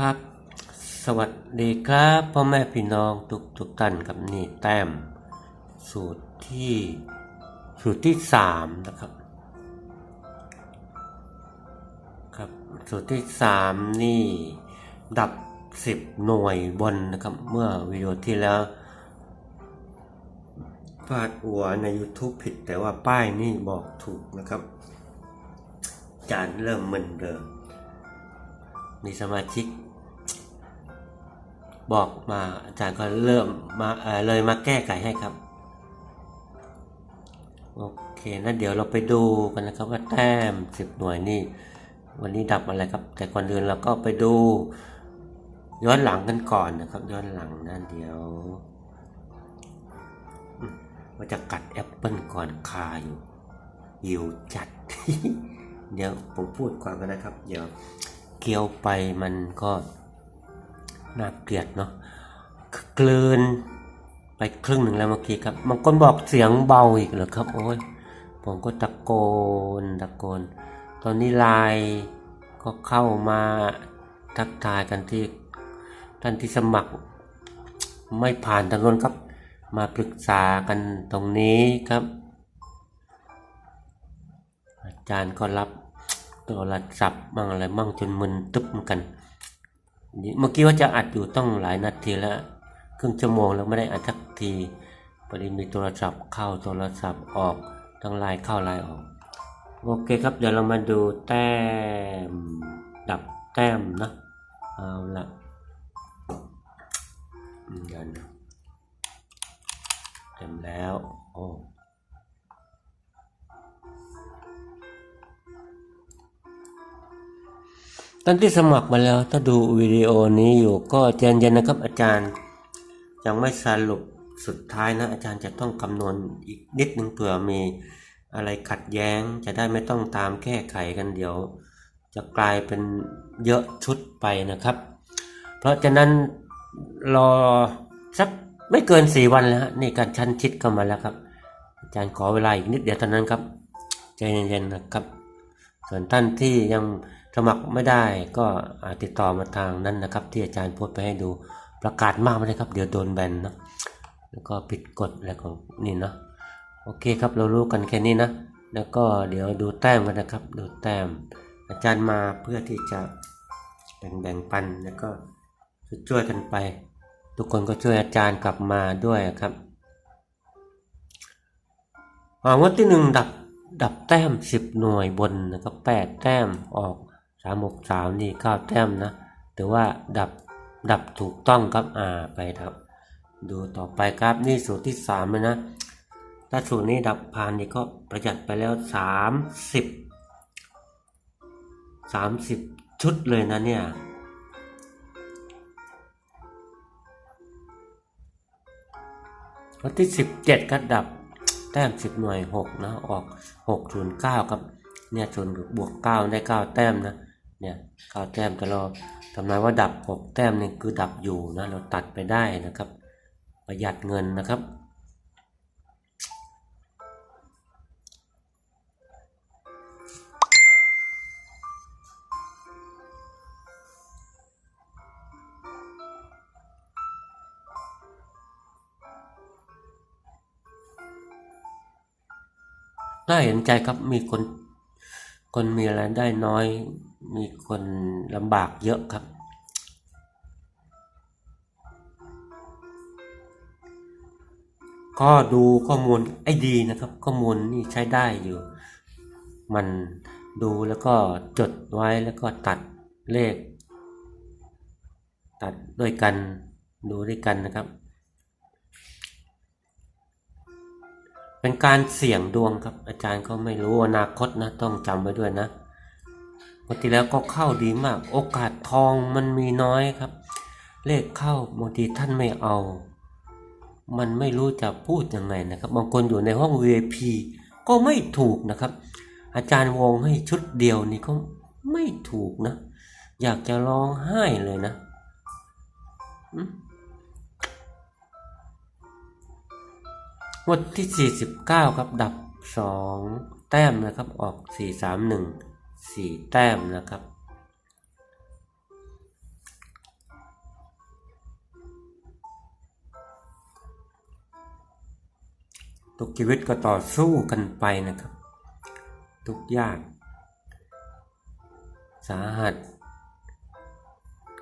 ครับ สวัสดีครับพ่อแม่พี่น้องทุกทุกท่านครับนี่แต้ม สูตรที่สูตรที่สามนะครับครับ สูตรที่สามนี่ ดับสิบหน่วยบนนะครับ เมื่อวิดีโอที่แล้วพาดหัวใน YouTube ผิดแต่ว่าป้ายนี่บอกถูกนะครับ จานเริ่มเหมือนเดิม มีสมาชิก บอกมาอาจารย์ก็เริ่มมาเออเลยมาแก้ไขให้ครับ โอเคนะเดี๋ยวเราไปดูกันนะครับว่าแต้มสิบหน่วยนี่ วันนี้ดับอะไรครับ แต่ก่อนอื่นเราก็ไปดู ย้อนหลังกันก่อนนะครับ ย้อนหลังนะเดี๋ยวว่าจะกัดแอปเปิลก่อนคาอยู่หิวจัด เดี๋ยวผมพูดก่อนกันนะครับ เดี๋ยว เคี้ยวไปมันก็น่าเกลียดเนาะกลืนไปครึ่งหนึ่งแล้วเมื่อกี้ครับบางคนบอกเสียงเบาอีกเหรอครับโอ้ยผมก็ตะโกนตะโกน ตอนนี้ไลน์ก็เข้ามาทักทายกันที่ท่านที่สมัครไม่ผ่านทางโน้นครับ มาปรึกษากันตรงนี้ครับ อาจารย์ก็รับ โทรศัพท์มั่งอะไรมั่งจนมึนตึ๊บเหมือนกัน เมื่อกี้ว่าจะอัดอยู่ต้องหลายนาทีแล้วครึ่งชั่วโมงแล้วไม่ได้อัดสักทีพอดีมีโทรศัพท์เข้าโทรศัพท์ออกทั้งไลน์เข้าไลน์ออก โอเคครับเดี๋ยวเรามาดูแต้มดับแต้มนะเอาละเดี๋ยวนะเต็มแล้วโอ้ ท่านที่สมัครมาแล้วถ้าดูวิดีโอนี้อยู่ก็ใจเย็นๆนะครับอาจารย์ ยังไม่สรุปสุดท้ายนะ อาจารย์จะต้องคำนวณอีกนิดนึงเผื่อมีอะไรขัดแย้งจะได้ไม่ต้องตามแก้ไขกันเดี๋ยว จะกลายเป็นเยอะชุดไปนะครับ เพราะฉะนั้นรอสักไม่เกินสี่วันแล้วนี่การชั้นชิดเข้ามาแล้วครับ อาจารย์ขอเวลาอีกนิดเดียวเท่านั้นครับใจเย็นๆนะครับ ส่วนท่านที่ยังสมัครไม่ได้ก็ติดต่อมาทางนั้นนะครับ ที่อาจารย์โพสไปให้ดูประกาศมากไม่ได้ครับ เดี๋ยวโดนแบนเนะแล้วก็ผิดกฎอะไรของนี่เนาะโอเคครับเรารู้กันแค่นี้นะ แล้วก็เดี๋ยวดูแต้มกันนะครับ ดูแต้ม อาจารย์มาเพื่อที่จะแบ่งแบ่งปันแล้วก็ช่วยๆกันไป ทุกคนก็ช่วยอาจารย์กลับมาด้วยครับอ่างวดที่หนึ่งดับ ดับแต้มสิบหน่วยบนนะครับแปดแต้มออกสามหกสามนี่เก้าแต้มนะถือว่าดับดับถูกต้องครับอ่าไปครับ ดูต่อไปครับนี่สูตรที่สามเลยนะถ้าสูตรนี้ดับผ่านนี่ก็ประหยัดไปแล้วสามสิบสามสิบชุดเลยนะเนี่ยวันที่สิบเจ็ดก็ดับ แต้มสิบหน่วยหกนะออกหกศูนย์เก้าครับเนี่ยส่วนบวกเก้าได้เก้าแต้มนะเนี่ยเก้าแต้มแต่เราทำนายว่าดับหกแต้มนี่คือดับอยู่นะเราตัดไปได้นะครับ ประหยัดเงินนะครับ น่าเห็นใจครับมีคน คนมีรายได้น้อย มีคนลำบากเยอะครับ ก็ดูข้อมูลไอ้ดีนะครับ ข้อมูลนี่ใช้ได้อยู่ มันดูแล้วก็จดไว้แล้วก็ตัดเลข ตัดด้วยกันดูด้วยกันนะครับ เป็นการเสี่ยงดวงครับ อาจารย์ก็ไม่รู้อนาคตนะ ต้องจำไว้ด้วยนะปกติแล้วก็เข้าดีมาก โอกาสทองมันมีน้อยครับ เลขเข้าบางทีท่านไม่เอา มันไม่รู้จะพูดยังไงนะครับ บางคนอยู่ในห้อง VIP ก็ไม่ถูกนะครับ อาจารย์วงให้ชุดเดียวนี่ก็ไม่ถูกนะ อยากจะร้องไห้เลยนะ หมดที่ 49 ครับ ดับ 2 แต้มนะครับ ออก 431 4 แต้มนะครับ ทุกชีวิตก็ต่อสู้กันไปนะครับ ทุกยาก สาหัส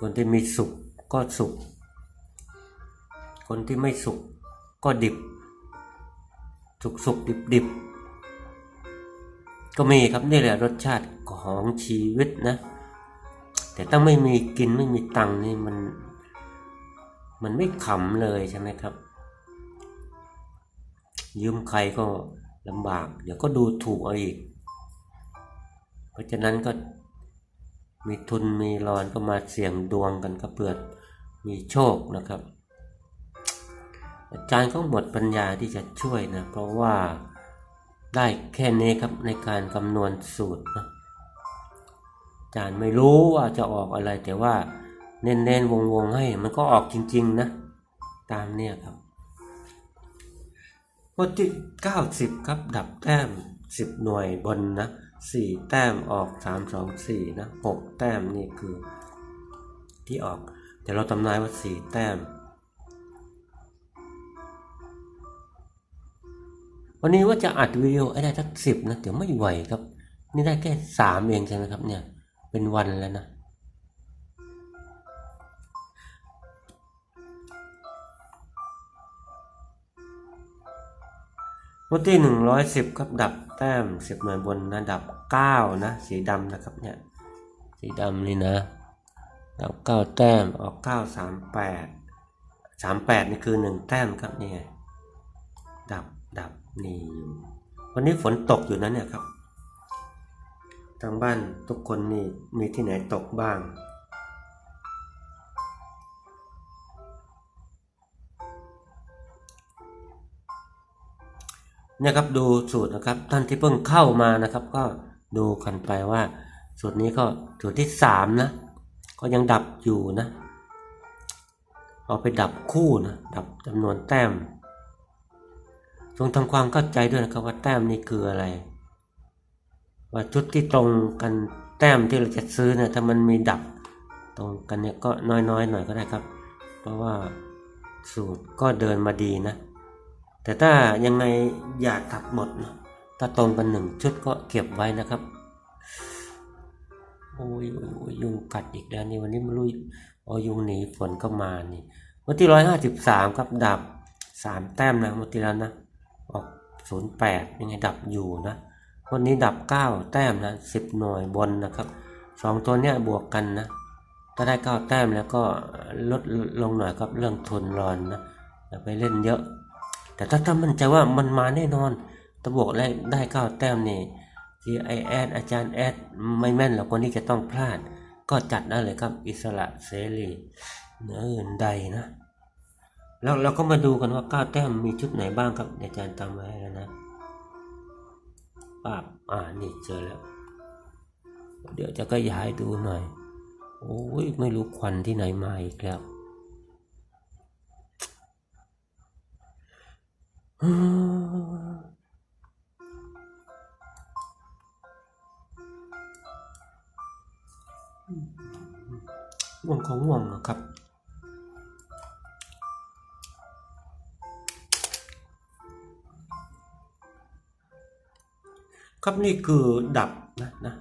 คนที่มีสุขก็สุข คนที่ไม่สุขก็ดิบ สุขสุขดิบดิบก็มีครับนี่แหละรสชาติของชีวิตนะ แต่ถ้าไม่มีกินไม่มีตังนี่มัน มันไม่ขำเลยใช่ไหมครับ ยืมใครก็ลำบาก เดี๋ยวก็ดูถูกเอาอีก เพราะฉะนั้นก็มีทุนมีรอนก็มาเสี่ยงดวงกันก็เปิดมีโชคนะครับ อาจารย์ก็หมดปัญญาที่จะช่วยนะเพราะว่าได้แค่นี้ครับในการคำนวณสูตรนะอาจารย์ไม่รู้ว่าจะออกอะไรแต่ว่าเน้นๆวงๆให้มันก็ออกจริง ๆ นะ ตามเนี่ยครับงวดที่ 90 ครับดับแต้ม 10 หน่วยบนนะ 4 แต้มออก 3 2 4 นะ 6 แต้มนี่คือที่ออก แต่เราทำนายว่า 4 แต้ม วันนี้ว่าจะอัดวิดีโอได้สักสิบนะเดี๋ยวไม่ไหวครับ นี่ได้แค่สามเองใช่ไหมครับ เนี่ย เป็นวันแล้วนะวันที่หนึ่งร้อยสิบครับดับแต้มสิบหน่วยบนนะดับเก้านะสีดำนะครับเนี่ยสีดำนี่นะดับเก้าแต้มออกเก้าสามแปดสามแปดนี่คือหนึ่งแต้มครับนี่ไง นี่อยู่วันนี้ฝนตกอยู่นะเนี่ยครับ ทางบ้านทุกคนนี่มีที่ไหนตกบ้าง เนี่ยครับดูสูตรนะครับท่านที่เพิ่งเข้ามานะครับ ก็ดูกันไปว่า สูตรนี้ก็สูตรที่สามนะ ก็ยังดับอยู่นะ เอาไปดับคู่นะ ดับจำนวนแต้ม จงทำความเข้าใจด้วยนะครับว่าแต้มนี่คืออะไร ว่าชุดที่ตรงกันแต้มที่เราจะซื้อเนี่ยถ้ามันมีดับตรงกันเนี่ยก็น้อยๆหน่อยก็ได้ครับ เพราะว่าสูตรก็เดินมาดีนะ แต่ถ้ายังไงอย่าตัดหมดนะถ้าตรงกันหนึ่งชุดก็เก็บไว้นะครับโอ้ยยยุงกัดอีกแล้วนี่วันนี้ไม่รู้อ๋อยุงหนีฝนก็มานี่วันที่ร้อยห้าสิบสามครับดับสามแต้มนะวันที่แล้วนะ ออกศูนย์แปดยังไงดับอยู่นะวันนี้ดับเก้าแต้มนะสิบหน่วยบนนะครับสองตัวเนี้ยบวกกันนะถ้าได้เก้าแต้มแล้วก็ลดลงหน่อยครับเรื่องทุนรอนนะอย่าไปเล่นเยอะ แต่ถ้าถ้ามั่นใจว่ามันมาแน่นอนถ้าบวกได้ได้เก้าแต้มนี่ที่ไอแอดอาจารย์แอดไม่แม่นหรอกคนนี้จะต้องพลาด ก็จัดได้เลยครับอิสระเสรีเนื้ออื่นใดนะ แล้วเราก็มาดูกันว่าเก้าแต้มมีชุดไหนบ้างครับอาจารย์ตามไว้แล้วนะป้าบอ่านี่เจอแล้ว เดี๋ยวจะขยายดูหน่อย โอ้ยไม่รู้ควันที่ไหนมาอีกแล้วง่วงของง่วงนะครับ ครับนี่คือดับนะนะ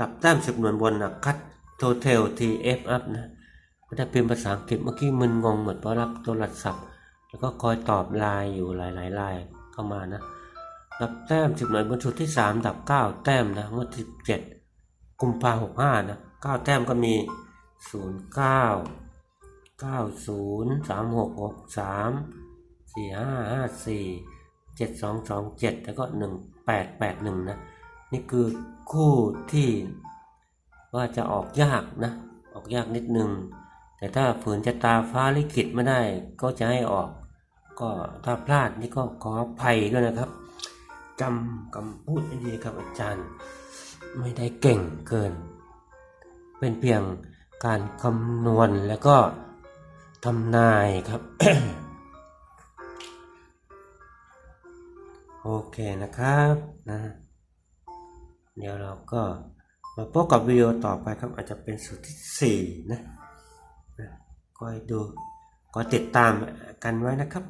ดับแต้มสิบหน่วยบนนะคัดโทเทลทีเอฟอัพนะไม่ได้เป็นภาษาอังกฤษเมื่อกี้มึนงงหมดเพราะรับโทรศัพท์ แล้วก็คอยตอบไลน์อยู่หลายๆไลน์เข้ามานะ ดับแต้มสิบหน่วยบนชุดที่สามดับเก้าแต้มนะงวดที่เจ็ดกุมภาหกห้านะเก้าแต้มก็มีศูนย์เก้าเก้าศูนย์สามหกหกสามสี่ห้าห้าสี่เจ็ดสองสองเจ็ดแล้วก็หนึ่ง แปดแปดหนึ่งนะนี่คือคู่ที่ว่าจะออกยากนะออกยากนิดนึง แต่ถ้าฝืนจะตาฟ้าลิขิตไม่ได้ก็จะให้ออก ก็ถ้าพลาดนี่ก็ขออภัยด้วยนะครับจำคำพูดดีครับอาจารย์ ไม่ได้เก่งเกิน เป็นเพียงการคำนวณแล้วก็ทำนายครับ โอเคนะครับนะเดี๋ยวเราก็มาพบกับวิดีโอต่อไปครับอาจจะเป็นสูตรที่สี่นะนะคอยดูก็ติดตามกันไว้นะครับ